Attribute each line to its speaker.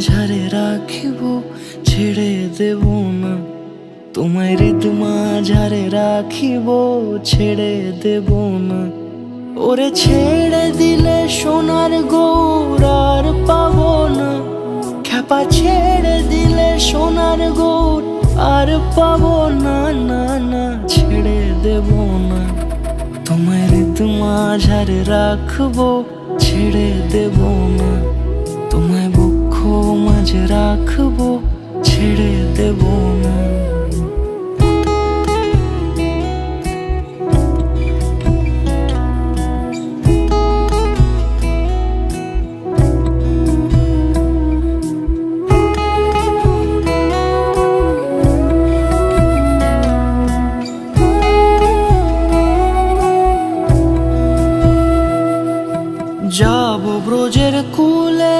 Speaker 1: মাঝারে রাখিব, ছেড়ে দেব না। তোমায় হৃদ মাঝারে রাখিব, ছেড়ে দেব না। ওরে ছেড়ে দিলে সোনার গৌরার পাব না। খ্যাপা ছেড়ে দিলে সোনার গৌর আর পাব না না না, ছেড়ে দেব না। তোমায় হৃদ মাঝারে রাখব, ছেড়ে দেব না। তোমায় বক্ষ মাঝে রাখব ছেড়ে দেব না যাব ব্রজের কুলে কুলে